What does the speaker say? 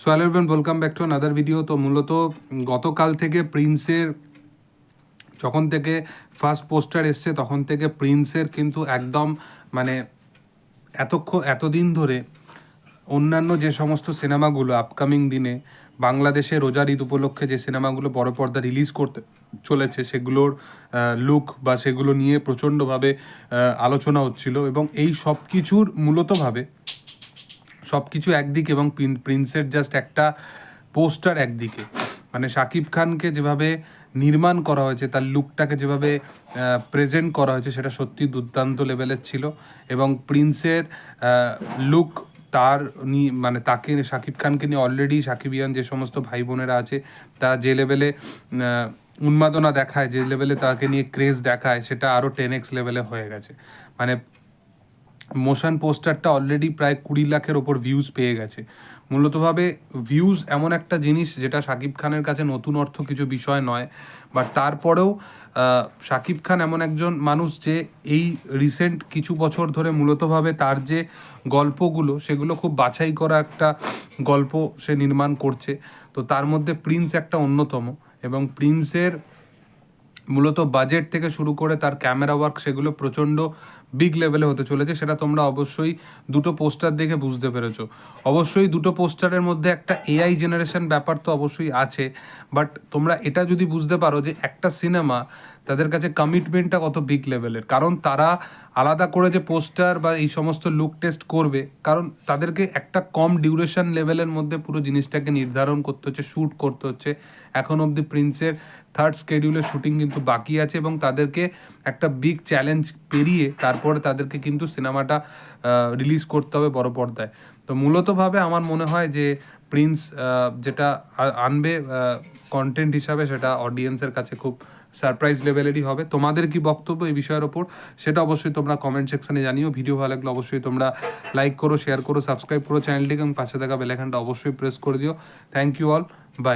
So hello welcome back to another video তো মূলত গতকাল থেকে প্রিন্সের, যখন থেকে ফার্স্ট পোস্টার এসছে, তখন থেকে প্রিন্সের কিন্তু একদম মানে এতক্ষণ এতদিন ধরে অন্যান্য যে সমস্ত সিনেমাগুলো আপকামিং দিনে, বাংলাদেশে রোজার ঈদ উপলক্ষে যে সিনেমাগুলো বড় পর্দা রিলিজ করতে চলেছে, সেগুলোর লুক বা সেগুলো নিয়ে প্রচণ্ডভাবে আলোচনা হচ্ছিল এবং এই সব কিছুর মূলতভাবে সব কিছু একদিকে এবং প্রিন্সের জাস্ট একটা পোস্টার একদিকে। মানে শাকিব খানকে যেভাবে নির্মাণ করা হয়েছে, তার লুকটাকে যেভাবে প্রেজেন্ট করা হয়েছে, সেটা সত্যি দুর্দান্ত লেভেলের ছিল এবং প্রিন্সের লুক তার মানে তাকে শাকিব খানকে নিয়ে অলরেডি সাকিবিয়ান যে সমস্ত ভাই বোনেরা আছে, তা যে লেভেলে উন্মাদনা দেখায়, যে লেভেলে তাকে নিয়ে ক্রেজ দেখায়, সেটা আরও টেন এক্স লেভেলে হয়ে গেছে। মানে মোশন পোস্টারটা অলরেডি প্রায় কুড়ি লাখের ওপর ভিউজ পেয়ে গেছে। মূলতভাবে ভিউজ এমন একটা জিনিস যেটা শাকিব খানের কাছে নতুন অর্থ কিছু বিষয় নয় বাট তারপরেও শাকিব খান এমন একজন মানুষ যে এই রিসেন্ট কিছু বছর ধরে মূলতভাবে তার যে গল্পগুলো, সেগুলো খুব বাছাই করা একটা গল্প সে নির্মাণ করছে। তো তার মধ্যে প্রিন্স একটা অন্যতম এবং প্রিন্সের মূলত বাজেট থেকে শুরু করে তার ক্যামেরা ওয়ার্ক সেগুলো প্রচণ্ড বিগ লেভেলে হতে চলেছে, সেটা তোমরা অবশ্যই দুটো পোস্টার দেখে বুঝতে পেরেছ। অবশ্যই দুটো পোস্টারের মধ্যে একটা এআই জেনারেশন ব্যাপার তো অবশ্যই আছে বাট তোমরা এটা যদি বুঝতে পারো যে একটা সিনেমা তাদের কাছে কমিটমেন্টটা কত বিগ লেভেলের কারণ তারা আলাদা করে যে পোস্টার বা এই সমস্ত লুক টেস্ট করবে, কারণ তাদেরকে একটা কম ডিউরেশন লেভেলের মধ্যে পুরো জিনিসটাকে নির্ধারণ করতে হচ্ছে শ্যুট করতে হচ্ছে। এখন অবধি প্রিন্সের থার্ড স্কেডিউলের শুটিং কিন্তু বাকি আছে এবং তাদেরকে একটা বিগ চ্যালেঞ্জ পেরিয়ে তারপরে তাদেরকে কিন্তু সিনেমাটা রিলিজ করতে হবে বড় পর্দায়। তো মূলতভাবে আমার মনে হয় যে প্রিন্স যেটা আনবে কন্টেন্ট হিসাবে সেটা অডিয়েন্সের কাছে খুব সারপ্রাইজ লেভেলেরই হবে। তোমাদের কি বক্তব্য এই বিষয়ের ওপর? সেটা অবশ্যই তোমরা কমেন্ট সেকশনে জানিও। ভিডিও ভালো লাগলে অবশ্যই তোমরা লাইক করো শেয়ার করো সাবস্ক্রাইব করো চ্যানেলটিকে এবং পাশে থাকা বেলাইকানটা অবশ্যই প্রেস করে দিও। Thank you all by